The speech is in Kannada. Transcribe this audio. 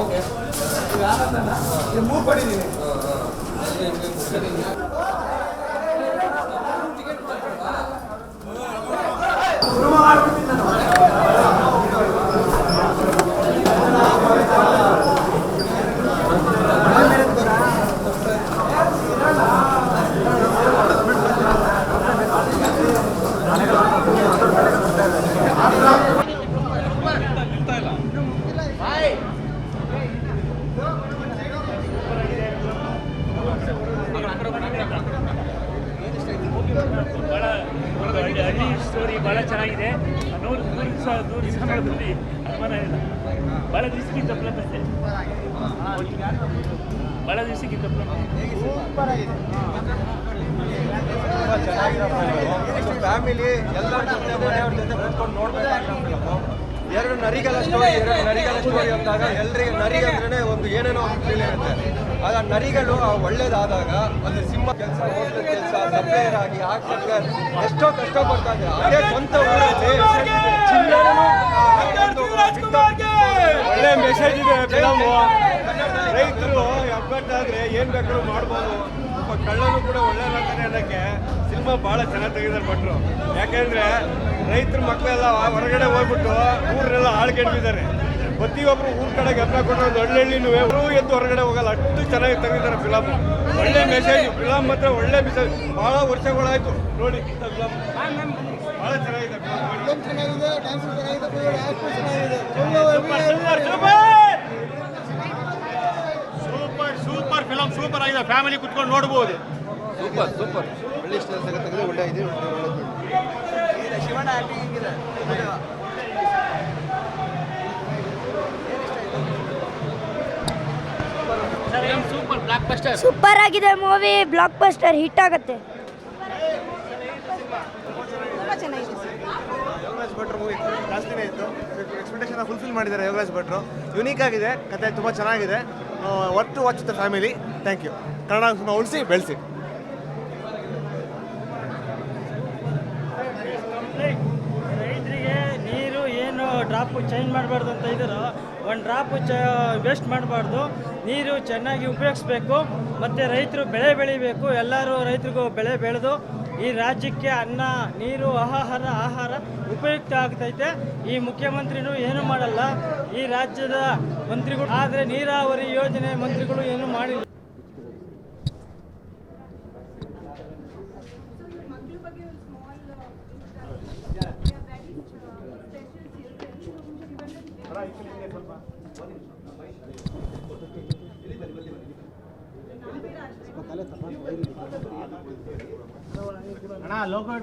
ಓಕೆ ಮೂರು ಪಡಿದ್ದೀನಿ ಭಾಳ ಚೆನ್ನಾಗಿದೆ. ನೂರು ನೂರು ದಿವಸ ನೂರು ದಿವಸ ಮಾಡೋದ್ರಲ್ಲಿ ಅನುಮಾನ ಇಲ್ಲ. ಭಾಳ ದಿವಸಕ್ಕಿಂತ ಡೆವಲಪ್ ಐತೆ ಭಾಳ ದಿವಸಕ್ಕಿಂತ ಡೆವಲಪ್ ಫ್ಯಾಮಿಲಿ ಎಲ್ಲ ಜೊತೆ ಮನೆಯವ್ರ ಜೊತೆ ಕೂತ್ಕೊಂಡು ನೋಡ್ಬೇಕಾಗಿರೋ ಫಿಲಮು ಎರಡು ನರಿಗಳ ಸ್ಟೋರಿ ಎರಡು ನರಿಗಳ ಸ್ಟೋರಿ ಅಂದಾಗ ಎಲ್ರಿಗೆ ನರಿ ಅಂದ್ರೆ ಒಂದು ಏನೇನೋ ಒಂದು ಫೀಲ್ ಇರುತ್ತೆ. ಆಗ ನರಿಗಳು ಒಳ್ಳೇದಾದಾಗ ಒಂದು ಸಿಂಹ ಕೆಲಸ ಹೋಟ್ಲ ಕೆಲಸ ಸಪ್ಲೈಯರ್ ಆಗಿ ಆಗ್ತಕ್ಕೆ ಎಷ್ಟೋ ಕಷ್ಟ ಪಡ್ತಾ ಇದೆ ಅದೇ ಸ್ವಂತ ಊರಲ್ಲಿ ಒಳ್ಳೆ ಮೆಸೇಜ್ ಇದೆ ರೈತರು ಒಗ್ಗಟ್ಟಾದ್ರೆ ಏನ್ ಬೇಕಾದ್ರೂ ಮಾಡ್ಬೋದು. ಒಬ್ಬ ಕಳ್ಳನು ಕೂಡ ಒಳ್ಳೇದಾಗ್ತಾನೆ ಅನ್ನೋಕ್ಕೆ ಸಿನಿಮಾ ಬಹಳ ಚೆನ್ನಾಗಿ ತೆಗೆದಾರೆ ಭಟ್ರು. ಯಾಕೆಂದ್ರೆ ರೈತರ ಮಕ್ಕಳೆಲ್ಲ ಹೊರಗಡೆ ಹೋಗ್ಬಿಟ್ಟು ಊರನ್ನೆಲ್ಲ ಹಾಳ್ಗೆಡ್ಬಿದ್ದಾರೆ. ಪ್ರತಿಯೊಬ್ಬರು ಊರ ಕಡೆ ಗಮನ ಕೊಟ್ಟರೆ ಒಂದು ಹಳ್ಳಿನೂ ಎಲ್ಲರೂ ಎದ್ದು ಹೊರಗಡೆ ಹೋಗಲ್ಲ ಅಷ್ಟು ಚೆನ್ನಾಗಿ ತೆಗೆದಿದ್ದಾರೆ ಫಿಲಮ್ ಒಳ್ಳೆ ಮೆಸೇಜ್ ಫಿಲಮ್ ಮಾತ್ರ ಒಳ್ಳೆ ಮೆಸೇಜ್ ಭಾಳ ವರ್ಷಗಳಾಯ್ತು ನೋಡಿ ಫಿಲಮ್ ಭಾಳ ಚೆನ್ನಾಗಿದೆ. ಸೂಪರ್ ಸೂಪರ್ ಫಿಲಮ್ ಸೂಪರ್ ಆಗಿದೆ. ಫ್ಯಾಮಿಲಿ ಕುತ್ಕೊಂಡು ನೋಡ್ಬೋದು. ಸೂಪರ್ ಸೂಪರ್ ಒಳ್ಳೆ ಒಳ್ಳೆ ಇದೆ ಶಿವಣ್ಣ ಆಕ್ಟಿಂಗ್ ಹಿಂಗಿದೆ? ಸೂಪರ್ ಆಗಿದೆ ಮೂವಿ ಬ್ಲಾಕ್ ಬಸ್ಟರ್ ಹಿಟ್ ಆಗುತ್ತೆ ಯೋಗರಾಜ್ ಭಟ್ರು ಮೂವಿ ಜಾಸ್ತಿನೇ ಇತ್ತು. ಎಕ್ಸ್ಪೆಕ್ಟೇಷನ್ ಫುಲ್ಫಿಲ್ ಮಾಡಿದ್ದಾರೆ ಯೋಗರಾಜ್ ಭಟ್ರು ಯುನೀಕ್ ಆಗಿದೆ ಕತೆ ತುಂಬ ಚೆನ್ನಾಗಿದೆ. Worth to watch the family thank you Kannada ಉಳಿಸಿ ಬೆಳೆಸಿ ರೈತರಿಗೆ ನೀರು ಏನು ಡ್ರಾಪು ಚೇಂಜ್ ಮಾಡಬಾರ್ದು ಅಂತ ಇದ್ದಾರೋ ಒಂದು ಡ್ರಾಪು ಚ ವೇಸ್ಟ್ ಮಾಡಬಾರ್ದು. ನೀರು ಚೆನ್ನಾಗಿ ಉಪಯೋಗಿಸ್ಬೇಕು. ಮತ್ತು ರೈತರು ಬೆಳೆ ಬೆಳಿಬೇಕು. ಎಲ್ಲರೂ ರೈತರಿಗೂ ಬೆಳೆ ಬೆಳೆದು ಈ ರಾಜ್ಯಕ್ಕೆ ಅನ್ನ, ನೀರು, ಆಹಾರ ಆಹಾರ ಉಪಯುಕ್ತ ಆಗ್ತೈತೆ. ಈ ಮುಖ್ಯಮಂತ್ರಿನೂ ಏನೂ ಮಾಡಲ್ಲ. ಈ ರಾಜ್ಯದ ಮಂತ್ರಿಗಳು ಆದರೆ ನೀರಾವರಿ ಯೋಜನೆ ಮಂತ್ರಿಗಳು ಏನೂ ಮಾಡಿಲ್ಲ. ಅಣ್ಣ ಲೋಕ